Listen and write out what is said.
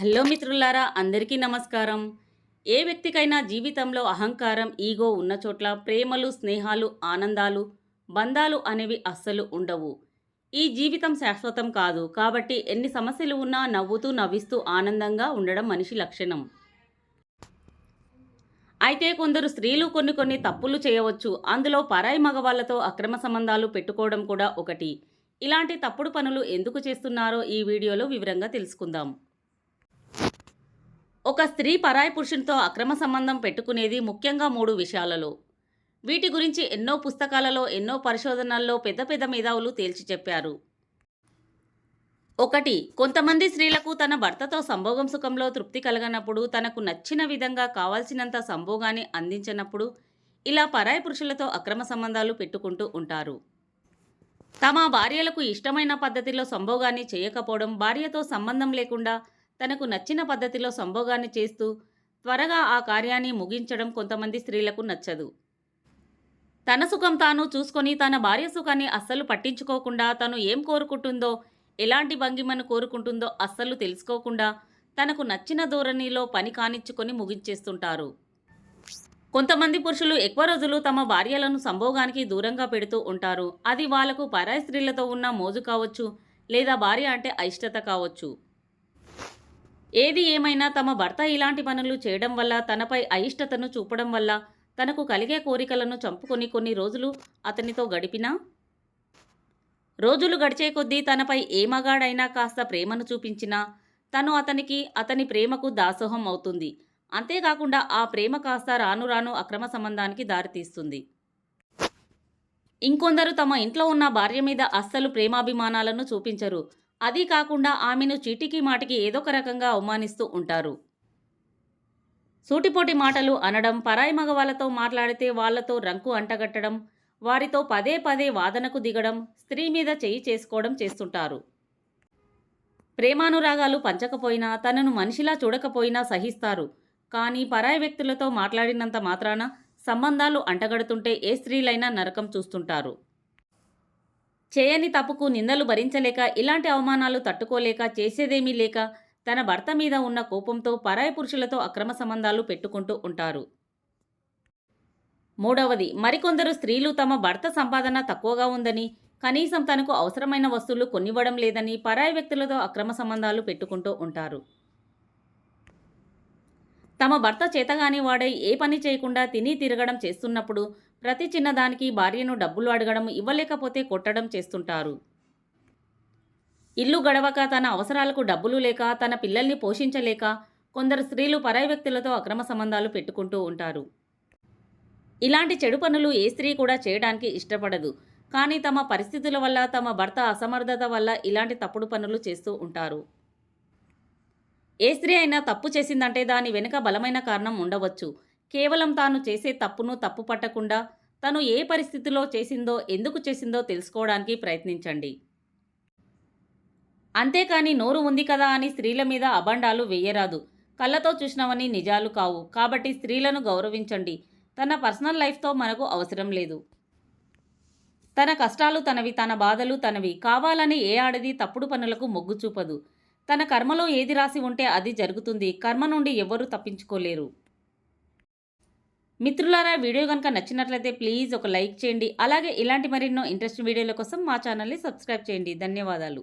Hello మిత్రులారా అందరికీ నమస్కారం. ఏ వ్యక్తికైనా జీవితంలో అహంకారం ఈగో ఉన్న చోట్ల ప్రేమలు స్నేహాలు ఆనందాలు బంధాలు అనేవి అస్సలు ఉండవు. ఈ జీవితం శాశ్వతం కాదు. కాబట్టి ఎన్ని సమస్యలు ఉన్నా నవ్వుతూ నవ్విస్తూ ఆనందంగా ఉండడం మనిషి లక్షణం. అయితే కొందరు స్త్రీలు కొన్ని కొన్ని తప్పులు చేయవచ్చు. అందులో పరాయి మగవాళ్ళతో అక్రమ సంబంధాలు పెట్టుకోవడం కూడా ఒకటి. ఇలాంటి తప్పుడు పనులు ఎందుకు చేస్తున్నారో ఈ వీడియోలో వివరంగా తెలుసుకుందాం. ఒక స్త్రీ పరాయి పురుషునితో అక్రమ సంబంధం పెట్టుకునేది ముఖ్యంగా మూడు విషయాలలో. వీటి గురించి ఎన్నో పుస్తకాలలో ఎన్నో పరిశోధనల్లో పెద్ద పెద్ద మేధావులు తేల్చి చెప్పారు. ఒకటి కొంతమంది స్త్రీలకు తన భర్తతో సంభోగం సుఖంలో తృప్తి కలగనప్పుడు తనకు నచ్చిన విధంగా కావాల్సినంత సంభోగాన్ని అందించినప్పుడు ఇలా పరాయి పురుషులతో అక్రమ సంబంధాలు పెట్టుకుంటూ ఉంటారు. తమ భార్యలకు ఇష్టమైన పద్ధతిలో సంభోగాన్ని చేయకపోవడం భార్యతో సంబంధం లేకుండా తనకు నచ్చిన పద్ధతిలో సంభోగాన్ని చేస్తూ త్వరగా ఆ కార్యాన్ని ముగించడం కొంతమంది స్త్రీలకు నచ్చదు. తన సుఖం తాను చూసుకొని తన భార్య సుఖాన్ని అస్సలు పట్టించుకోకుండా తను ఏం కోరుకుంటుందో ఎలాంటి భంగిమను కోరుకుంటుందో అస్సలు తెలుసుకోకుండా తనకు నచ్చిన ధోరణిలో పని కానిచ్చుకొని ముగించేస్తుంటారు. కొంతమంది పురుషులు ఎక్కువ రోజులు తమ భార్యలను సంభోగానికి దూరంగా పెడుతూ ఉంటారు. అది వాళ్ళకు పరాయి స్త్రీలతో ఉన్న మోజు కావచ్చు లేదా భార్య అంటే అయిష్టత కావచ్చు. ఏది ఏమైనా తమ భర్త ఇలాంటి పనులు చేయడం వల్ల తనపై అయిష్టతను చూపడం వల్ల తనకు కలిగే కోరికలను చంపుకొని కొన్ని రోజులు అతనితో గడిపినా? రోజులు గడిచే కొద్దీ తనపై ఏ మగాడైనా కాస్త ప్రేమను చూపించినా తను అతనికి అతని ప్రేమకు దాసోహం అవుతుంది. అంతేకాకుండా ఆ ప్రేమ కాస్త రాను రాను అక్రమ సంబంధానికి దారితీస్తుంది. ఇంకొందరు తమ ఇంట్లో ఉన్న భార్య మీద అస్సలు ప్రేమాభిమానాలను చూపించరు. అది కాకుండా ఆమెను చీటికి మాటికి ఏదో ఒక రకంగా అవమానిస్తూ ఉంటారు. సూటిపోటి మాటలు అనడం పరాయి మగవాళ్ళతో మాట్లాడితే వాళ్ళతో రంకు అంటగట్టడం వారితో పదే పదే వాదనకు దిగడం స్త్రీ మీద చేయి చేసుకోవడం చేస్తుంటారు. ప్రేమానురాగాలు పంచకపోయినా తనను మనిషిలా చూడకపోయినా సహిస్తారు. కానీ పరాయి వ్యక్తులతో మాట్లాడినంత మాత్రాన సంబంధాలు అంటగడుతుంటే ఏ స్త్రీలైనా నరకం చూస్తుంటారు. చేయని తప్పుకు నిందలు భరించలేక ఇలాంటి అవమానాలు తట్టుకోలేక చేసేదేమీ లేక తన భర్త మీద ఉన్న కోపంతో పరాయి పురుషులతో అక్రమ సంబంధాలు పెట్టుకుంటూ ఉంటారు. మూడవది మరికొందరు స్త్రీలు తమ భర్త సంపాదన తక్కువగా ఉందని కనీసం తనకు అవసరమైన వస్తువులు కొనివ్వడం లేదని పరాయి వ్యక్తులతో అక్రమ సంబంధాలు పెట్టుకుంటూ ఉంటారు. తమ భర్త చేతగాని వాడై ఏ పని చేయకుండా తిని తిరగడం చేస్తున్నప్పుడు ప్రతి చిన్నదానికి భార్యను డబ్బులు అడగడం ఇవ్వలేకపోతే కొట్టడం చేస్తుంటారు. ఇల్లు గడవక తన అవసరాలకు డబ్బులు లేక తన పిల్లల్ని పోషించలేక కొందరు స్త్రీలు పరాయి వ్యక్తులతో అక్రమ సంబంధాలు పెట్టుకుంటూ ఉంటారు. ఇలాంటి చెడు పనులు ఏ స్త్రీ కూడా చేయడానికి ఇష్టపడదు. కానీ తమ పరిస్థితుల వల్ల తమ భర్త అసమర్థత వల్ల ఇలాంటి తప్పుడు పనులు చేస్తూ ఉంటారు. ఏ స్త్రీ అయినా తప్పు చేసిందంటే దాని వెనుక బలమైన కారణం ఉండవచ్చు. కేవలం తాను చేసే తప్పును తప్పు పట్టకుండా తను ఏ పరిస్థితిలో చేసిందో ఎందుకు చేసిందో తెలుసుకోవడానికి ప్రయత్నించండి. అంతేకాని నోరు ఉంది కదా అని స్త్రీల మీద అబండాలు వేయరాదు. కళ్ళతో చూసినవని నిజాలు కావు. కాబట్టి స్త్రీలను గౌరవించండి. తన పర్సనల్ లైఫ్తో మనకు అవసరం లేదు. తన కష్టాలు తనవి తన బాధలు తనవి. కావాలని ఏ ఆడది తప్పుడు పనులకు మొగ్గు చూపదు. తన కర్మలో ఏది రాసి ఉంటే అది జరుగుతుంది. కర్మ నుండి ఎవరూ తప్పించుకోలేరు. మిత్రులారా వీడియో కనుక నచ్చినట్లయితే ప్లీజ్ ఒక లైక్ చేయండి. అలాగే ఇలాంటి మరెన్నో ఇంట్రెస్ట్ వీడియోల కోసం మా ఛానల్ని సబ్స్క్రైబ్ చేయండి. ధన్యవాదాలు.